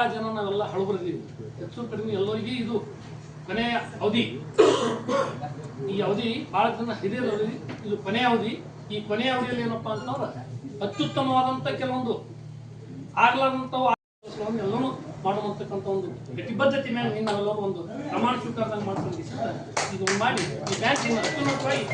ಬಹಳ ಜನ ನಾವೆಲ್ಲ ನೀವು ಹೆಚ್ಚು ಕಡಿಮೆ ಎಲ್ಲರಿಗೆ ಇದು ಕೊನೆಯ ಅವಧಿ. ಈ ಅವಧಿ ಬಹಳ ಜನ ಹಿರಿಯರಲ್ಲಿ ಇದು ಕೊನೆಯ ಅವಧಿ. ಈ ಕೊನೆಯ ಅವಧಿಯಲ್ಲಿ ಏನಪ್ಪಾ ಅಂತಂದ್ರೆ ಅತ್ಯುತ್ತಮವಾದಂತ ಕೆಲವೊಂದು ಆಗ್ಲಾರ್ದಂಥವು ಎಲ್ಲನೂ ಮಾಡುವಂತಕ್ಕಂಥ ಒಂದು ಕಟಿಬದ್ಧತೆ ಮೇಲೆ ನೀವು ನಾವೆಲ್ಲರೂ ಒಂದು ಪ್ರಮಾಣ ಸ್ವೀಕಾರದಾಗ ಮಾಡ್ಕೊಂಡು ಇದು ಮಾಡಿ ಈ ಬ್ಯಾಂಕಿನ ಅತ್ಯುನ್ನತವಾಗಿ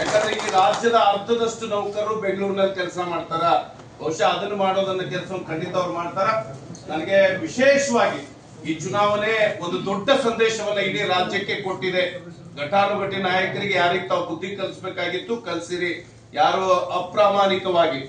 ಯಾಕಂದ್ರೆ ಈ ರಾಜ್ಯದ ಅರ್ಧದಷ್ಟು ನೌಕರರು ಬೆಂಗಳೂರಿನಲ್ಲಿ ಕೆಲಸ ಮಾಡ್ತಾರ? ಬಹುಶಃ ಅದನ್ನು ಮಾಡೋದನ್ನ ಕೆಲಸ ಖಂಡಿತ ಅವ್ರು ಮಾಡ್ತಾರ. ನನಗೆ ವಿಶೇಷವಾಗಿ ಈ ಚುನಾವಣೆ ಒಂದು ದೊಡ್ಡ ಸಂದೇಶವನ್ನ ಇಡೀ ರಾಜ್ಯಕ್ಕೆ ಕೊಟ್ಟಿದೆ. ಘಟಾನುಘಟಿ ನಾಯಕರಿಗೆ ಯಾರಿಗೆ ತಾವು ಬುದ್ಧಿ ಕಲಿಸ್ಬೇಕಾಗಿತ್ತು, ಕಲ್ಸಿರಿ. ಯಾರು ಅಪ್ರಾಮಾಣಿಕವಾಗಿ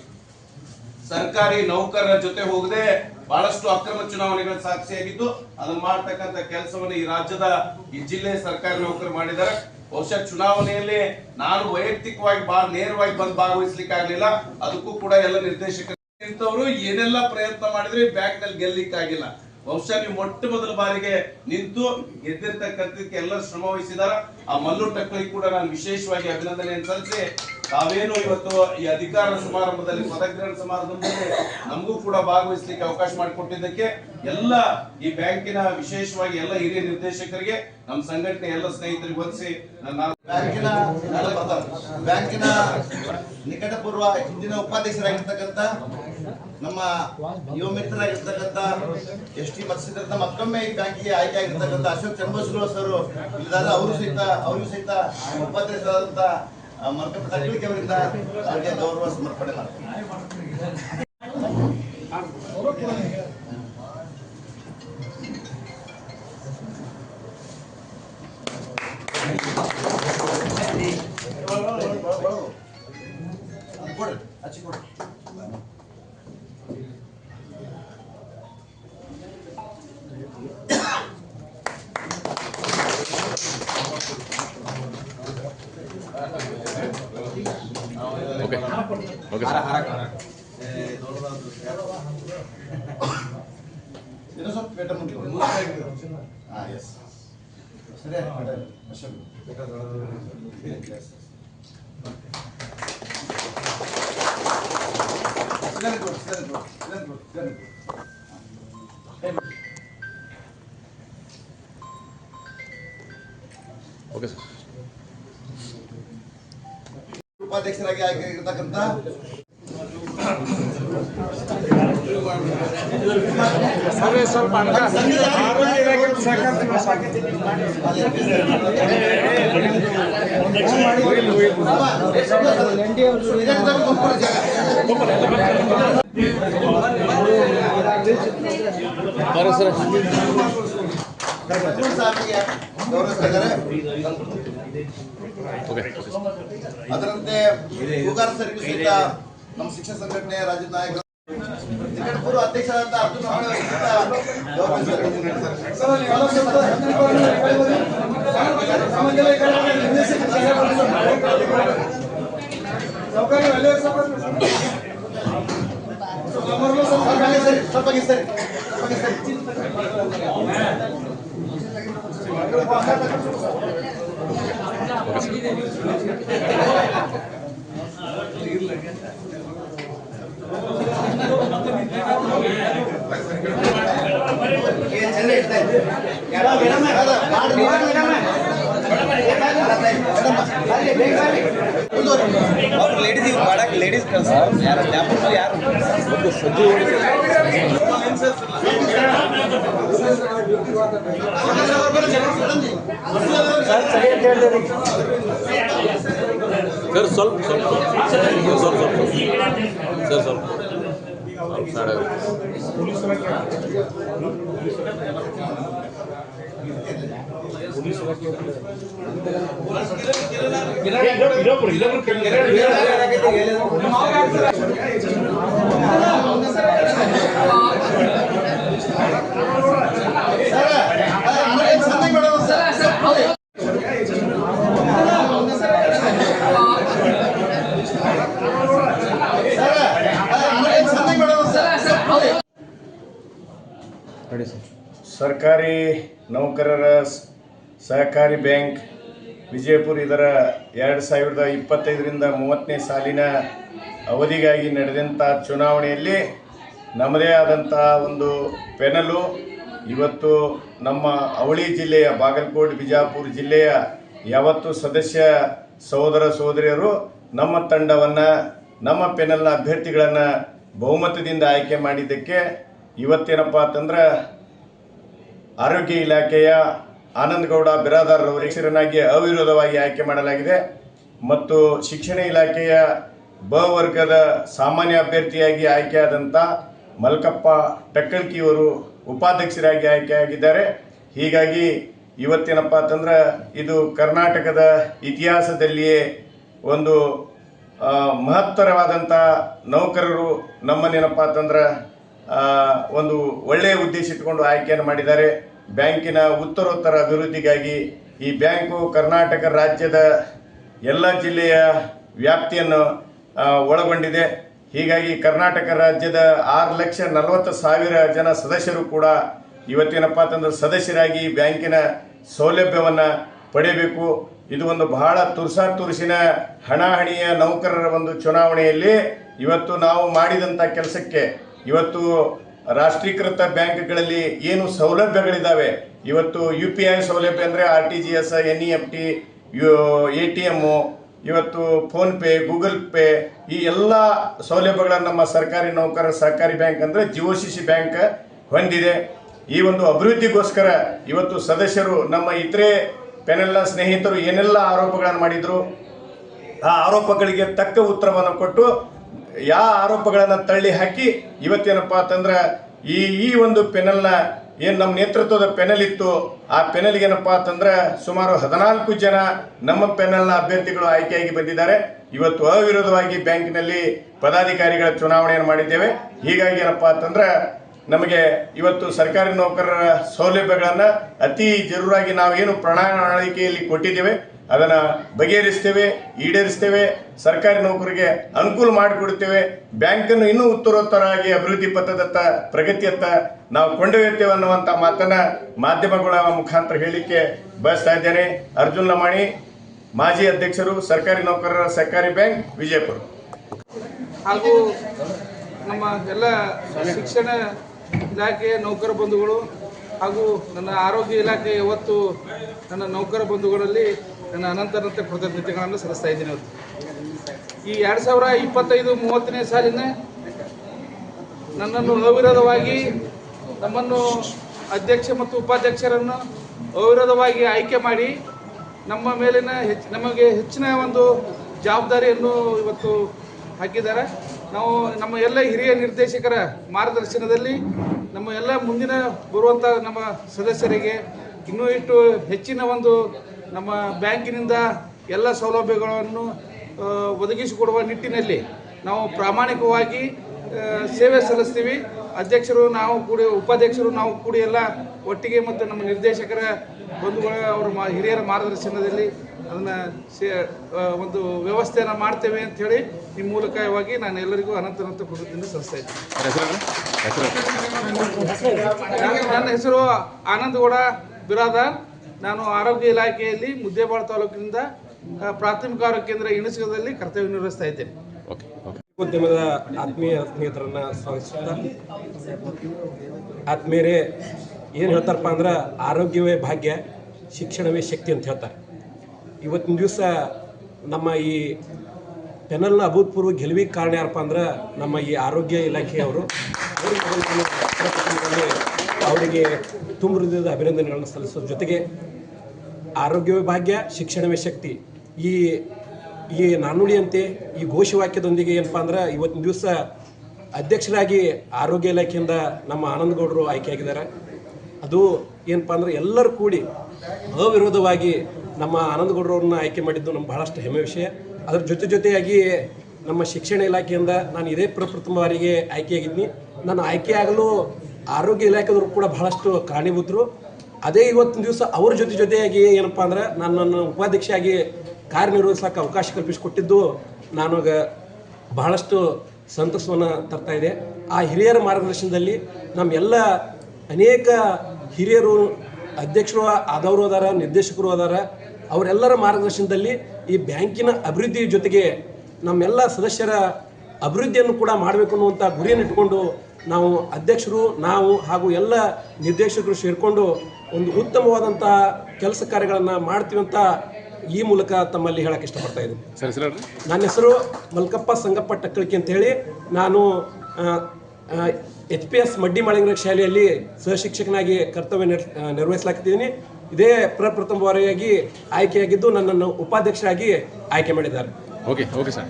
ಸರ್ಕಾರಿ ನೌಕರರ ಜೊತೆ ಹೋಗದೆ ಬಹಳಷ್ಟು ಅಕ್ರಮ ಚುನಾವಣೆಗಳ ಸಾಕ್ಷಿಯಾಗಿದ್ದು, ಅದನ್ನ ಮಾಡ್ತಕ್ಕಂಥ ಕೆಲಸವನ್ನು ಈ ರಾಜ್ಯದ, ಈ ಜಿಲ್ಲೆ ಸರ್ಕಾರಿ ನೌಕರು ಮಾಡಿದ್ದಾರೆ. ಬಹುಶಃ ಚುನಾವಣೆಯಲ್ಲಿ ನಾನು ವೈಯಕ್ತಿಕವಾಗಿ ಬಾ, ನೇರವಾಗಿ ಬಂದು ಭಾಗವಹಿಸ್ಲಿಕ್ಕೆ ಆಗ್ಲಿಲ್ಲ ಅದಕ್ಕೂ ಕೂಡ ಎಲ್ಲ ನಿರ್ದೇಶಕರು ಏನೆಲ್ಲ ಪ್ರಯತ್ನ ಮಾಡಿದ್ರೆ ಬ್ಯಾಂಕ್ನಲ್ಲಿ ಗೆಲ್ಲಿಕ್ಕಾಗಿಲ್ಲ. ಬಹುಶಃ ನೀವು ಮೊಟ್ಟ ಮೊದಲ ಬಾರಿಗೆ ನಿಂತು ಗೆದ್ದಿರ್ತಕ್ಕಂಥದಕ್ಕೆ ಎಲ್ಲ ಶ್ರಮ ವಹಿಸಿದಾರ. ಆ ಮಲ್ಲು ಟಕ್ಕಳಿಗೆ ಕೂಡ ನಾನು ವಿಶೇಷವಾಗಿ ಅಭಿನಂದನೆ ಸಲ್ಲಿಸಿ ತಾವೇನು ಇವತ್ತು ಈ ಅಧಿಕಾರ ಸಮಾರಂಭದಲ್ಲಿ ಪದಗ್ರಹಣ ಸಮಾರಂಭದಲ್ಲಿ ನಮಗೂ ಕೂಡ ಭಾಗವಹಿಸಲಿಕ್ಕೆ ಅವಕಾಶ ಮಾಡಿಕೊಟ್ಟಿದ್ದಕ್ಕೆ ಎಲ್ಲ ಈ ಬ್ಯಾಂಕಿನ ವಿಶೇಷವಾಗಿ ಎಲ್ಲ ಹಿರಿಯ ನಿರ್ದೇಶಕರಿಗೆ, ನಮ್ಮ ಸಂಘಟನೆ ಎಲ್ಲ ಸ್ನೇಹಿತರಿಗೆ ಹೊಂದಿಸಿ ಬ್ಯಾಂಕಿನ ಬ್ಯಾಂಕಿನ ನಿಕಟಪೂರ್ವ ಹಿಂದಿನ ಉಪಾಧ್ಯಕ್ಷರಾಗಿರ್ತಕ್ಕಂಥ ನಮ್ಮ ಯುವ ಮಿತ್ರರಾಗಿರ್ತಕ್ಕಂಥ ಎಸ್ ಟಿ ಮತ್ಸ್ಯದಿಂದ ಮತ್ತೊಮ್ಮೆ ಈ ಬ್ಯಾಂಕಿಗೆ ಆಯ್ಕೆ ಆಗಿರ್ತಕ್ಕಂಥ ಅಶೋಕ್ ಚಂಬಸೂರು ಸರ್ ಇಲ್ಲದಾದ ಅವರು ಸಹಿತ ಅವರು ಸಹಿತ ಉಪಾಧ್ಯಕ್ಷರಾದಂಥ ತಕ್ಕಳಿಕೆ ಅವರಿಂದ ಅವರಿಗೆ ಗೌರವ ಸಮರ್ಪಣೆ ಮಾಡ್ತೀನಿ ಕೊಡ್ರಿ ಹಚ್ಚಿ ಕೊಡ್ರಿ ಇನ್ನೂ ಸ್ವಲ್ಪ ಪೇಟ ಮುಟ್ಟಿ ಹಾಂ ಎಸ್ ಸರಿ ಪೇಟ ಅಶೋಕ್ ಸಿಗಂದ್ ಕೊಡು ಸಿಗಂದ್ ಕೊಡು ಸಿಗಂದ್ ಕೊಡು ಸಿಗಂದ್ ಕೊಡು ಹೇ ಬಿಡು. ಓಕೆ ಸರ್ ಉಪಾಧ್ಯಕ್ಷರಾಗಿ ಆಯ್ಕೆ ಆಗಿರ್ತಕ್ಕಂಥ ಬರೋ ಸರ್ ಸಾಹೇಬ್ರಿಗೆ ಗೌರವಿಸ್ತಾ ಇದ್ದಾರೆ ಓಕೆ ಅದರಂತೆ ಹೂಗಾರ ಸರಿಗೂ ಸಹಿತ ನಮ್ಮ ಶಿಕ್ಷಣ ಸಂಘಟನೆಯ ರಾಜ್ಯದ ನಾಯಕರು. ನಿಕಟಪೂರ್ವ ಅಧ್ಯಕ್ಷರಾದಂಥ ಅರ್ಜುನ್ ಅವರಿಗೆ ಸಹಿತ ಸ್ವಲ್ಪ ಲೇಡೀಸ್ ಇವ್ರು ಮಾಡಕ್ ಲೇಡೀಸ್ ಕಳ್ಸ ಯಾರು ಜ್ಞಾಪಕ ಯಾರು ಸರ್ ಸ್ವಲ್ಪ ಸ್ವಲ್ಪ ಸ್ವಲ್ಪ ಸ್ವಲ್ಪ ಸರ್ ಸ್ವಲ್ಪ ಸ್ವಲ್ಪ ಸೈಡ್ ಸರ್, ಸರ್ಕಾರಿ ನೌಕರರ ಸ್- ಸಹಕಾರಿ ಬ್ಯಾಂಕ್ ವಿಜಯಪುರ ಇದರ ಎರಡು ಸಾವಿರದ ಇಪ್ಪತ್ತೈದರಿಂದ ಮೂವತ್ತನೇ ಸಾಲಿನ ಅವಧಿಗಾಗಿ ನಡೆದಂಥ ಚುನಾವಣೆಯಲ್ಲಿ ನಮ್ಮದೇ ಆದಂಥ ಒಂದು ಪೆನಲು ಇವತ್ತು ನಮ್ಮ ಅವಳಿ ಜಿಲ್ಲೆಯ ಬಾಗಲಕೋಟೆ, ಬಿಜಾಪುರ ಜಿಲ್ಲೆಯ ಯಾವತ್ತು ಸದಸ್ಯ ಸಹೋದರ ಸಹೋದರಿಯರು ನಮ್ಮ ತಂಡವನ್ನು, ನಮ್ಮ ಪೆನಲ್ನ ಅಭ್ಯರ್ಥಿಗಳನ್ನು ಬಹುಮತದಿಂದ ಆಯ್ಕೆ ಮಾಡಿದ್ದಕ್ಕೆ ಇವತ್ತೇನಪ್ಪ ಅಂತಂದ್ರೆ ಆರೋಗ್ಯ ಇಲಾಖೆಯ ಆನಂದಗೌಡ ಬಿರಾದಾರ್ ಹೆಸರನ್ನಾಗಿ ಅವಿರೋಧವಾಗಿ ಆಯ್ಕೆ ಮಾಡಲಾಗಿದೆ. ಮತ್ತು ಶಿಕ್ಷಣ ಇಲಾಖೆಯ ಬ ವರ್ಗದ ಸಾಮಾನ್ಯ ಅಭ್ಯರ್ಥಿಯಾಗಿ ಆಯ್ಕೆಯಾದಂಥ ಮಲ್ಕಪ್ಪ ಟಕ್ಕಳ್ಕಿಯವರು ಉಪಾಧ್ಯಕ್ಷರಾಗಿ ಆಯ್ಕೆಯಾಗಿದ್ದಾರೆ. ಹೀಗಾಗಿ ಇವತ್ತೇನಪ್ಪ ಅಂತಂದ್ರೆ ಇದು ಕರ್ನಾಟಕದ ಇತಿಹಾಸದಲ್ಲಿಯೇ ಒಂದು ಮಹತ್ತರವಾದಂಥ ನೌಕರರು ನಮ್ಮನ್ನೇನಪ್ಪ ಅಂತಂದ್ರೆ ಒಂದು ಒಳ್ಳೆಯ ಉದ್ದೇಶ ಇಟ್ಕೊಂಡು ಆಯ್ಕೆಯನ್ನು ಮಾಡಿದ್ದಾರೆ. ಬ್ಯಾಂಕಿನ ಉತ್ತರೋತ್ತರ ಅಭಿವೃದ್ಧಿಗಾಗಿ ಈ ಬ್ಯಾಂಕು ಕರ್ನಾಟಕ ರಾಜ್ಯದ ಎಲ್ಲ ಜಿಲ್ಲೆಯ ವ್ಯಾಪ್ತಿಯನ್ನು ಒಳಗೊಂಡಿದೆ. ಹೀಗಾಗಿ ಕರ್ನಾಟಕ ರಾಜ್ಯದ ಆರು ಲಕ್ಷ ನಲವತ್ತು ಸಾವಿರ ಜನ ಸದಸ್ಯರು ಕೂಡ ಇವತ್ತೇನಪ್ಪ ಅಂತಂದ್ರೆ ಸದಸ್ಯರಾಗಿ ಬ್ಯಾಂಕಿನ ಸೌಲಭ್ಯವನ್ನು ಪಡೆಯಬೇಕು. ಇದು ಒಂದು ಬಹಳ ತುರ್ಸಾ ತುರ್ಸಿನ ಹಣಾಹಣಿಯ ನೌಕರರ ಒಂದು ಚುನಾವಣೆಯಲ್ಲಿ ಇವತ್ತು ನಾವು ಮಾಡಿದಂಥ ಕೆಲಸಕ್ಕೆ ಇವತ್ತು ರಾಷ್ಟ್ರೀಕೃತ ಬ್ಯಾಂಕ್ಗಳಲ್ಲಿ ಏನು ಸೌಲಭ್ಯಗಳಿದ್ದಾವೆ ಇವತ್ತು ಯು ಪಿ ಐ ಸೌಲಭ್ಯ ಅಂದರೆ R T G S, N E F T A T M ಇವತ್ತು ಫೋನ್ಪೇ ಗೂಗಲ್ ಪೇ, ಈ ಎಲ್ಲ ಸೌಲಭ್ಯಗಳನ್ನು ನಮ್ಮ ಸರ್ಕಾರಿ ನೌಕರರ ಸಹಕಾರಿ ಬ್ಯಾಂಕ್ ಅಂದರೆ ಜಿಒ ಸಿ ಸಿ ಬ್ಯಾಂಕ್ ಹೊಂದಿದೆ. ಈ ಒಂದು ಅಭಿವೃದ್ಧಿಗೋಸ್ಕರ ಇವತ್ತು ಸದಸ್ಯರು, ನಮ್ಮ ಇತರೆ ಪೆನೆಲ್ಲ ಸ್ನೇಹಿತರು ಏನೆಲ್ಲ ಆರೋಪಗಳನ್ನು ಮಾಡಿದರು, ಆ ಆರೋಪಗಳಿಗೆ ತಕ್ಕ ಉತ್ತರವನ್ನು ಕೊಟ್ಟು ಯಾವ ಆರೋಪಗಳನ್ನು ತಳ್ಳಿ ಹಾಕಿ ಇವತ್ತೇನಪ್ಪ ಅಂತಂದ್ರೆ ಈ ಈ ಒಂದು ಪೆನಲ್ನ ಏನು ನಮ್ಮ ನೇತೃತ್ವದ ಪೆನಲ್ ಇತ್ತು, ಆ ಪೆನಲ್ಗೆ ಏನಪ್ಪ ಅಂತಂದ್ರೆ ಸುಮಾರು ಹದಿನಾಲ್ಕು ಜನ ನಮ್ಮ ಪೆನಲ್ನ ಅಭ್ಯರ್ಥಿಗಳು ಆಯ್ಕೆಯಾಗಿ ಬಂದಿದ್ದಾರೆ. ಇವತ್ತು ಅವಿರೋಧವಾಗಿ ಬ್ಯಾಂಕಿನಲ್ಲಿ ಪದಾಧಿಕಾರಿಗಳ ಚುನಾವಣೆಯನ್ನು ಮಾಡಿದ್ದೇವೆ. ಹೀಗಾಗಿ ಏನಪ್ಪ ಅಂತಂದ್ರೆ ನಮಗೆ ಇವತ್ತು ಸರ್ಕಾರಿ ನೌಕರರ ಸೌಲಭ್ಯಗಳನ್ನು ಅತಿ ಜರೂರಾಗಿ ನಾವೇನು ಪ್ರಣಾಳಿಕೆಯಲ್ಲಿ ಕೊಟ್ಟಿದ್ದೇವೆ. ಅದನ್ನು ಬಗೆಹರಿಸ್ತೇವೆ, ಈಡೇರಿಸ್ತೇವೆ, ಸರ್ಕಾರಿ ನೌಕರಿಗೆ ಅನುಕೂಲ ಮಾಡಿಕೊಡುತ್ತೇವೆ. ಬ್ಯಾಂಕನ್ನು ಇನ್ನೂ ಉತ್ತರೋತ್ತರವಾಗಿ ಅಭಿವೃದ್ಧಿ ಪಥದತ್ತ, ಪ್ರಗತಿಯತ್ತ ನಾವು ಕೊಂಡೊಯ್ಯುತ್ತೇವೆ ಅನ್ನುವಂಥ ಮಾತನ್ನ ಮಾಧ್ಯಮಗಳ ಮುಖಾಂತರ ಹೇಳಲಿಕ್ಕೆ ಬಯಸ್ತಾ ಇದ್ದೇನೆ. ಅರ್ಜುನ್ ಲಮಾಣಿ, ಮಾಜಿ ಅಧ್ಯಕ್ಷರು, ಸರ್ಕಾರಿ ನೌಕರರ ಸರ್ಕಾರಿ ಬ್ಯಾಂಕ್, ವಿಜಯಪುರ. ಹಾಗೂ ನಮ್ಮ ಎಲ್ಲ ಶಿಕ್ಷಣ ಇಲಾಖೆಯ ನೌಕರ ಬಂಧುಗಳು ಹಾಗೂ ನನ್ನ ಆರೋಗ್ಯ ಇಲಾಖೆ ಇವತ್ತು ನನ್ನ ನೌಕರ ಬಂಧುಗಳಲ್ಲಿ ನನ್ನ ಅನಂತ ಅನಂತ ಕೃತಜ್ಞತೆಗಳನ್ನು ಸಲ್ಲಿಸ್ತಾ ಇದ್ದೀನಿ ಇವತ್ತು. ಈ ಎರಡು ಸಾವಿರ ಇಪ್ಪತ್ತೈದು ಮೂವತ್ತನೇ ಸಾಲಿನ ನನ್ನನ್ನು ಅವಿರೋಧವಾಗಿ ನಮ್ಮನ್ನು ಅಧ್ಯಕ್ಷ ಮತ್ತು ಉಪಾಧ್ಯಕ್ಷರನ್ನು ಅವಿರೋಧವಾಗಿ ಆಯ್ಕೆ ಮಾಡಿ ನಮ್ಮ ಮೇಲಿನ ಹೆಚ್ಚು, ನಮಗೆ ಹೆಚ್ಚಿನ ಒಂದು ಜವಾಬ್ದಾರಿಯನ್ನು ಇವತ್ತು ಹಾಕಿದ್ದಾರೆ. ನಾವು ನಮ್ಮ ಎಲ್ಲ ಹಿರಿಯ ನಿರ್ದೇಶಕರ ಮಾರ್ಗದರ್ಶನದಲ್ಲಿ ನಮ್ಮ ಎಲ್ಲ ಮುಂದಿನ ಬರುವಂಥ ನಮ್ಮ ಸದಸ್ಯರಿಗೆ ಇನ್ನೂ ಇಟ್ಟು ಹೆಚ್ಚಿನ ಒಂದು ನಮ್ಮ ಬ್ಯಾಂಕಿನಿಂದ ಎಲ್ಲ ಸೌಲಭ್ಯಗಳನ್ನು ಒದಗಿಸಿಕೊಡುವ ನಿಟ್ಟಿನಲ್ಲಿ ನಾವು ಪ್ರಾಮಾಣಿಕವಾಗಿ ಸೇವೆ ಸಲ್ಲಿಸ್ತೀವಿ. ಅಧ್ಯಕ್ಷರು ನಾವು ಕೂಡಿ ಉಪಾಧ್ಯಕ್ಷರು ನಾವು ಕೂಡಿ ಎಲ್ಲ ಒಟ್ಟಿಗೆ ಮತ್ತು ನಮ್ಮ ನಿರ್ದೇಶಕರ ಬಂಧುಗಳ ಅವರ ಮಾ ಹಿರಿಯರ ಮಾರ್ಗದರ್ಶನದಲ್ಲಿ ಅದನ್ನು ಸೇ ಒಂದು ವ್ಯವಸ್ಥೆಯನ್ನು ಮಾಡ್ತೇವೆ ಅಂಥೇಳಿ ಈ ಮೂಲಕವಾಗಿ ನಾನು ಎಲ್ಲರಿಗೂ ಅನಂತ ಅನಂತ ಕೃತಜ್ಞತೆ ಸಲ್ಲಿಸ್ತಾ ಇದ್ದೀನಿ. ನನ್ನ- ನನ್ನ ಹೆಸರು ಆನಂದಗೌಡ ಬಿರಾದಾರ್. ನಾನು ಆರೋಗ್ಯ ಇಲಾಖೆಯಲ್ಲಿ ಮುದ್ದೇಬಾಳ ತಾಲೂಕಿನಿಂದ ಪ್ರಾಥಮಿಕ ಆರೋಗ್ಯ ಕೇಂದ್ರ ಇಣಸಗದಲ್ಲಿ ಕರ್ತವ್ಯ ನಿರ್ವಹಿಸ್ತಾ ಇದ್ದೇನೆ. ಉದ್ಯಮದ ಆತ್ಮೀಯ ಸ್ನೇಹಿತರನ್ನ ಸ್ವಾಗತಿಸುತ್ತಾ ಆತ್ಮೀಯರೇ ಏನು ಹೇಳ್ತಾರಪ್ಪ ಅಂದ್ರೆ ಆರೋಗ್ಯವೇ ಭಾಗ್ಯ ಶಿಕ್ಷಣವೇ ಶಕ್ತಿ ಅಂತ ಹೇಳ್ತಾರೆ. ಇವತ್ತಿನ ದಿವಸ ನಮ್ಮ ಈ ಪೆನಲ್ನ ಅಭೂತಪೂರ್ವ ಗೆಲುವಿಗೆ ಕಾರಣ ಯಾರಪ್ಪ ಅಂದ್ರೆ ನಮ್ಮ ಈ ಆರೋಗ್ಯ ಇಲಾಖೆಯವರು. ಅವರಿಗೆ ತುಂಬ ಹೃದಯದ ಅಭಿನಂದನೆಗಳನ್ನು ಸಲ್ಲಿಸೋದ್ರ ಜೊತೆಗೆ ಆರೋಗ್ಯವೇ ಭಾಗ್ಯ, ಶಿಕ್ಷಣವೇ ಶಕ್ತಿ. ಈ ಈ ನಾನುಡಿಯಂತೆ ಈ ಘೋಷವಾಕ್ಯದೊಂದಿಗೆ ಏನಪ್ಪ ಅಂದ್ರೆ ಇವತ್ತಿನ ದಿವಸ ಅಧ್ಯಕ್ಷರಾಗಿ ಆರೋಗ್ಯ ಇಲಾಖೆಯಿಂದ ನಮ್ಮ ಆನಂದಗೌಡರು ಆಯ್ಕೆಯಾಗಿದ್ದಾರೆ. ಅದು ಏನಪ್ಪ ಅಂದ್ರೆ ಎಲ್ಲರೂ ಕೂಡಿ ಅವಿರೋಧವಾಗಿ ನಮ್ಮ ಆನಂದಗೌಡರವ್ರನ್ನ ಆಯ್ಕೆ ಮಾಡಿದ್ದು ನಮ್ಗೆ ಬಹಳಷ್ಟು ಹೆಮ್ಮೆ ವಿಷಯ. ಅದರ ಜೊತೆ ಜೊತೆಯಾಗಿ ನಮ್ಮ ಶಿಕ್ಷಣ ಇಲಾಖೆಯಿಂದ ನಾನು ಇದೇ ಪ್ರಪ್ರಥಮ ಬಾರಿಗೆ ಆಯ್ಕೆಯಾಗಿದ್ದೀನಿ. ನಾನು ಆಯ್ಕೆಯಾಗಲು ಆರೋಗ್ಯ ಇಲಾಖೆದವರು ಕೂಡ ಬಹಳಷ್ಟು ಕಾರಣೀಭೂತರು ಅದೇ ಇವತ್ತಿನ ದಿವಸ ಅವ್ರ ಜೊತೆ ಜೊತೆಯಾಗಿ ಏನಪ್ಪ ಅಂದ್ರೆ ನಾನು ನನ್ನ ಉಪಾಧ್ಯಕ್ಷೆಯಾಗಿ ಕಾರ್ಯನಿರ್ವಹಿಸಕ್ಕೆ ಅವಕಾಶ ಕಲ್ಪಿಸಿಕೊಟ್ಟಿದ್ದು ನಾನು ಬಹಳಷ್ಟು ಸಂತಸವನ್ನು ತರ್ತಾ ಇದೆ ಆ ಹಿರಿಯರ ಮಾರ್ಗದರ್ಶನದಲ್ಲಿ ನಮ್ಮೆಲ್ಲ ಅನೇಕ ಹಿರಿಯರು ಅಧ್ಯಕ್ಷರು ಆದವರು ಅದಾರ, ನಿರ್ದೇಶಕರು ಅದಾರ. ಅವರೆಲ್ಲರ ಮಾರ್ಗದರ್ಶನದಲ್ಲಿ ಈ ಬ್ಯಾಂಕಿನ ಅಭಿವೃದ್ಧಿ ಜೊತೆಗೆ ನಮ್ಮೆಲ್ಲ ಸದಸ್ಯರ ಅಭಿವೃದ್ಧಿಯನ್ನು ಕೂಡ ಮಾಡಬೇಕು ಅನ್ನುವಂಥ ಗುರಿಯನ್ನು ಇಟ್ಕೊಂಡು ನಾವು ಅಧ್ಯಕ್ಷರು ನಾವು ಹಾಗೂ ಎಲ್ಲ ನಿರ್ದೇಶಕರು ಸೇರಿಕೊಂಡು ಒಂದು ಉತ್ತಮವಾದಂತಹ ಕೆಲಸ ಕಾರ್ಯಗಳನ್ನು ಮಾಡ್ತೀವಿ ಅಂತ ಈ ಮೂಲಕ ತಮ್ಮಲ್ಲಿ ಹೇಳಕ್ಕೆ ಇಷ್ಟಪಡ್ತಾ ಇದ್ದೀನಿ. ಸರಿ ಸರ್ ನನ್ನ ಹೆಸರು ಮಲ್ಕಪ್ಪ ಸಂಗಪ್ಪ ಟಕ್ಕಳಿಕೆ ಅಂತ ಹೇಳಿ ನಾನು ಎಚ್ ಪಿ ಎಸ್ ಮಡ್ಡಿ ಮಾಳಿಂಗ್ರ ಶಾಲೆಯಲ್ಲಿ ಸಹಶಿಕ್ಷಕನಾಗಿ ಕರ್ತವ್ಯ ನಿರ್ವಹಿಸಲಾಗ್ತಿದ್ದೀನಿ. ಇದೇ ಪ್ರಪ್ರಥಮ ಬಾರಿಯಾಗಿ ಆಯ್ಕೆಯಾಗಿದ್ದು ನನ್ನನ್ನು ಉಪಾಧ್ಯಕ್ಷರಾಗಿ ಆಯ್ಕೆ ಮಾಡಿದ್ದಾರೆ. Okay okay sir.